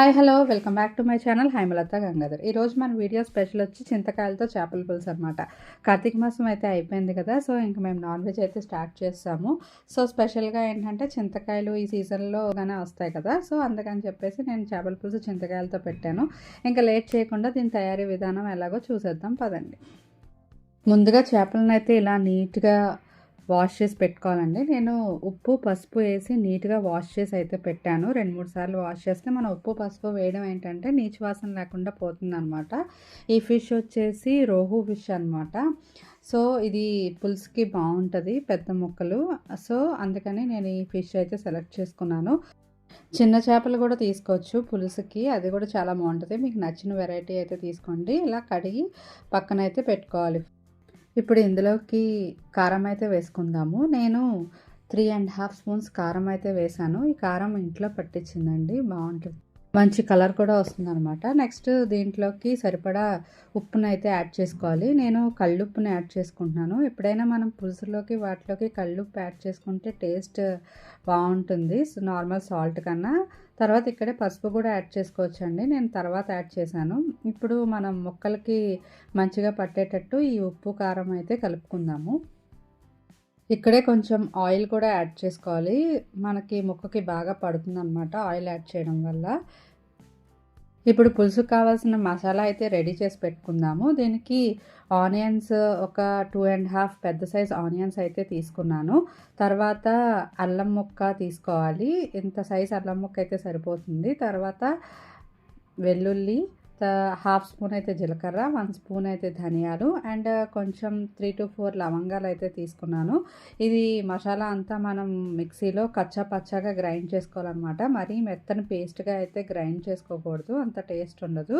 Hi hello welcome back to my channel Haimalatha Gangadhar ఈరోజు మన video special వచ్చి చింతకాయలతో చేపల పులుసు అనమాట కార్తీక మాసం అయితే అయిపోయింది కదా సో ఇంకా మేము నాన్ వెజ్ అయితే స్టార్ట్ చేస్తాము. సో స్పెషల్గా ఏంటంటే చింతకాయలు ఈ సీజన్లో గానే వస్తాయి కదా సో అందుకని చెప్పేసి నేను చేపల పులుసు చింతకాయలతో పెట్టాను. ఇంకా లేట్ చేయకుండా దీని తయారీ విధానం ఎలాగో చూసేద్దాం పదండి. ముందుగా చేపలను అయితే ఇలా నీట్గా వాష్ చేసి పెట్టుకోవాలండి. నేను ఉప్పు పసుపు వేసి నీట్గా వాష్ చేసి అయితే పెట్టాను. రెండు మూడు సార్లు వాష్ చేస్తే మనం ఉప్పు పసుపు వేయడం ఏంటంటే నీచు వాసన లేకుండా పోతుందనమాట ఈ ఫిష్ వచ్చేసి రోహు ఫిష్ అనమాట సో ఇది పులుసుకి బాగుంటుంది పెద్ద ముక్కలు. సో అందుకని నేను ఈ ఫిష్ అయితే సెలెక్ట్ చేసుకున్నాను. చిన్న చేపలు కూడా తీసుకోవచ్చు పులుసుకి. అది కూడా చాలా బాగుంటుంది. మీకు నచ్చిన వెరైటీ అయితే తీసుకోండి. ఇలా కడిగి పక్కన అయితే పెట్టుకోవాలి. ఇప్పుడు ఇందులోకి కారం అయితే వేసుకుందాము. నేను త్రీ అండ్ హాఫ్ స్పూన్స్ కారం అయితే వేసాను. ఈ కారం ఇంట్లో పట్టించిందండి. బాగుంటుంది. మంచి కలర్ కూడా వస్తుంది అనమాట నెక్స్ట్ దీంట్లోకి సరిపడా ఉప్పును అయితే యాడ్ చేసుకోవాలి. నేను కళ్ళుప్పును యాడ్ చేసుకుంటున్నాను. ఎప్పుడైనా మనం పులుసులోకి వాటిలోకి కళ్ళుప్పు యాడ్ చేసుకుంటే టేస్ట్ బాగుంటుంది. నార్మల్ సాల్ట్ కన్నా. తర్వాత ఇక్కడే పసుపు కూడా యాడ్ చేసుకోవచ్చు అండి నేను తర్వాత యాడ్ చేశాను. ఇప్పుడు మనం ముక్కలకి మంచిగా పట్టేటట్టు ఈ ఉప్పు కారం అయితే కలుపుకుందాము. ఇక్కడే కొంచెం ఆయిల్ కూడా యాడ్ చేసుకోవాలి. మనకి ముక్కకి బాగా పడుతుంది అనమాట ఆయిల్ యాడ్ చేయడం వల్ల. ఇప్పుడు పులుసుకు కావాల్సిన మసాలా అయితే రెడీ చేసి పెట్టుకుందాము. దీనికి ఆనియన్స్ ఒక టూ అండ్ హాఫ్ పెద్ద సైజ్ ఆనియన్స్ అయితే తీసుకున్నాను. తర్వాత అల్లం ముక్క తీసుకోవాలి. ఇంత సైజ్ అల్లం ముక్క అయితే సరిపోతుంది. తర్వాత వెల్లుల్లి హాఫ్ స్పూన్ అయితే జీలకర్ర వన్ స్పూన్ అయితే ధనియాలు అండ్ కొంచెం త్రీ టు ఫోర్ లవంగాలు అయితే తీసుకున్నాను. ఇది మసాలా అంతా మనం మిక్సీలో కచ్చా పచ్చాగా గ్రైండ్ చేసుకోవాలన్నమాట. మరీ మెత్తని పేస్ట్గా అయితే గ్రైండ్ చేసుకోకూడదు అంత టేస్ట్ ఉండదు.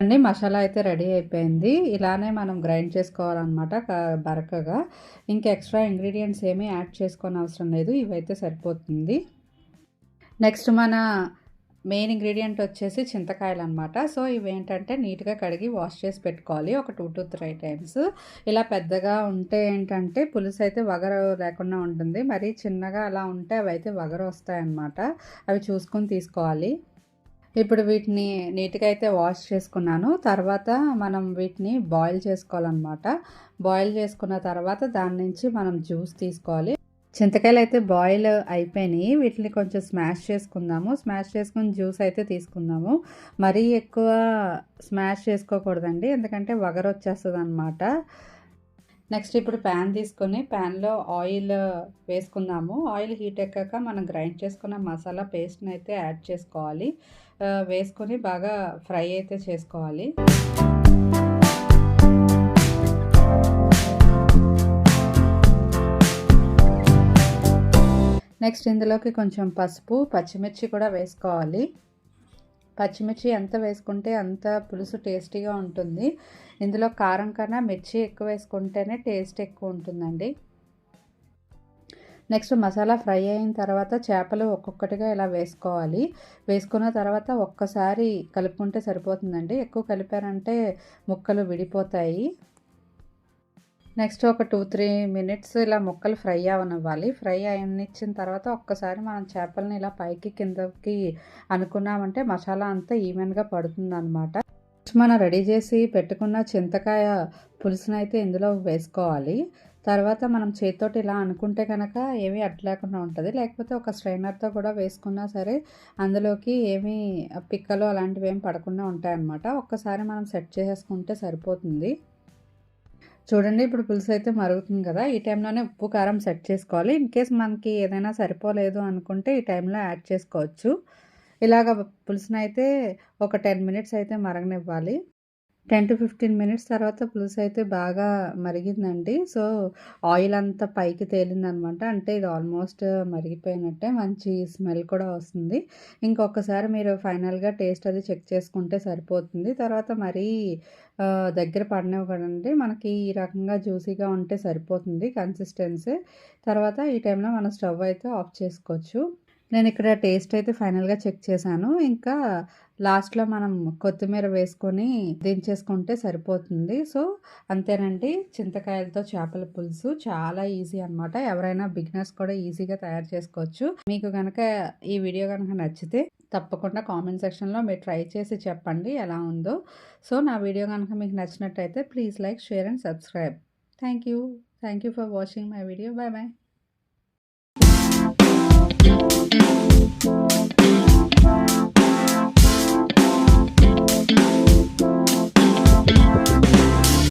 అండి మసాలా అయితే రెడీ అయిపోయింది. ఇలానే మనం గ్రైండ్ చేసుకోవాలన్నమాట బరకగా. ఇంకా ఎక్స్ట్రా ఇంగ్రీడియంట్స్ ఏమీ యాడ్ చేసుకోని అవసరం లేదు ఇవైతే సరిపోతుంది. నెక్స్ట్ మన మెయిన్ ఇంగ్రీడియంట్ వచ్చేసి చింతకాయలు అనమాట సో ఇవేంటంటే నీట్గా కడిగి వాష్ చేసి పెట్టుకోవాలి. ఒక టూ టు త్రీ టైమ్స్. ఇలా పెద్దగా ఉంటే ఏంటంటే పులుసు అయితే వగరు లేకుండా ఉంటుంది. మరీ చిన్నగా అలా ఉంటే అవి అయితే వగర వస్తాయన్నమాట. అవి చూసుకొని తీసుకోవాలి. ఇప్పుడు వీటిని నీట్గా అయితే వాష్ చేసుకున్నాను. తర్వాత మనం వీటిని బాయిల్ చేసుకోవాలన్నమాట. బాయిల్ చేసుకున్న తర్వాత దాని నుంచి మనం జ్యూస్ తీసుకోవాలి. చింతకాయలు అయితే బాయిల్ అయిపోయినాయి. వీటిని కొంచెం స్మాష్ చేసుకుందాము. స్మాష్ చేసుకుని జ్యూస్ అయితే తీసుకుందాము. మరీ ఎక్కువ స్మాష్ చేసుకోకూడదండి. ఎందుకంటే వగర వచ్చేస్తుంది అనమాట నెక్స్ట్ ఇప్పుడు ప్యాన్ తీసుకొని ప్యాన్లో ఆయిల్ వేసుకుందాము. ఆయిల్ హీట్ ఎక్కాక మనం గ్రైండ్ చేసుకున్న మసాలా పేస్ట్ని అయితే యాడ్ చేసుకోవాలి. వేసుకొని బాగా ఫ్రై అయితే చేసుకోవాలి. నెక్స్ట్ ఇందులోకి కొంచెం పసుపు పచ్చిమిర్చి కూడా వేసుకోవాలి. పచ్చిమిర్చి ఎంత వేసుకుంటే అంత పులుసు టేస్టీగా ఉంటుంది. ఇందులో కారం కన్నా మిర్చి ఎక్కువ వేసుకుంటేనే టేస్ట్ ఎక్కువ ఉంటుందండి. నెక్స్ట్ మసాలా ఫ్రై అయిన తర్వాత చేపలు ఒక్కొక్కటిగా ఇలా వేసుకోవాలి. వేసుకున్న తర్వాత ఒక్కసారి కలుపుకుంటే సరిపోతుందండి. ఎక్కువ కలిపారంటే ముక్కలు విడిపోతాయి. నెక్స్ట్ ఒక టూ త్రీ మినిట్స్ ఇలా ముక్కలు ఫ్రై అవనివ్వాలి. ఫ్రై అయినిచ్చిన తర్వాత ఒక్కసారి మనం చేపలని ఇలా పైకి కిందకి అనుకున్నామంటే మసాలా అంతా ఈవెన్గా పడుతుంది అనమాట మనం రెడీ చేసి పెట్టుకున్న చింతకాయ పులుసునైతే అయితే ఇందులో వేసుకోవాలి. తర్వాత మనం చేతితోటి ఇలా అనుకుంటే కనుక ఏమీ అట్లేకుండా ఉంటుంది. లేకపోతే ఒక స్ట్రైనర్తో కూడా వేసుకున్నా సరే అందులోకి ఏమీ పిక్కలు అలాంటివి ఏమి పడకుండా ఉంటాయన్నమాట. ఒక్కసారి మనం సెట్ చేసేసుకుంటే సరిపోతుంది. చూడండి ఇప్పుడు పులుసు అయితే మరుగుతుంది కదా ఈ టైంలోనే ఉప్పు కారం సెట్ చేసుకోవాలి. ఇన్ కేస్ మనకి ఏదైనా సరిపోలేదు అనుకుంటే ఈ టైంలో యాడ్ చేసుకోవచ్చు. ఇలాగ పులుసునైతే ఒక టెన్ మినిట్స్ అయితే మరగనివ్వాలి. టెన్ టు ఫిఫ్టీన్ మినిట్స్ తర్వాత పులుసు అయితే బాగా మరిగిందండి. సో ఆయిల్ అంతా పైకి తేలిందనమాట. అంటే ఇది ఆల్మోస్ట్ మరిగిపోయినట్టే మంచి స్మెల్ కూడా వస్తుంది. ఇంకొకసారి మీరు ఫైనల్గా టేస్ట్ అది చెక్ చేసుకుంటే సరిపోతుంది. తర్వాత మరీ దగ్గర పడినవ్వకండి. మనకి ఈ రకంగా జ్యూసీగా ఉంటే సరిపోతుంది కన్సిస్టెన్సీ. తర్వాత ఈ టైంలో మనం స్టవ్ అయితే ఆఫ్ చేసుకోవచ్చు. నేను ఇక్కడ టేస్ట్ అయితే ఫైనల్గా చెక్ చేశాను. ఇంకా లాస్ట్లో మనం కొత్తిమీర వేసుకొని దించేసుకుంటే సరిపోతుంది. సో అంతేనండి. చింతకాయలతో చేపల పులుసు చాలా ఈజీ అనమాట ఎవరైనా బిగినర్స్ కూడా ఈజీగా తయారు చేసుకోవచ్చు. మీకు కనుక ఈ వీడియో కనుక నచ్చితే తప్పకుండా కామెంట్ సెక్షన్లో మీరు ట్రై చేసి చెప్పండి ఎలా ఉందో. సో నా వీడియో కనుక మీకు నచ్చినట్టయితే please like share and subscribe. Thank you thank you for watching my video. Bye bye.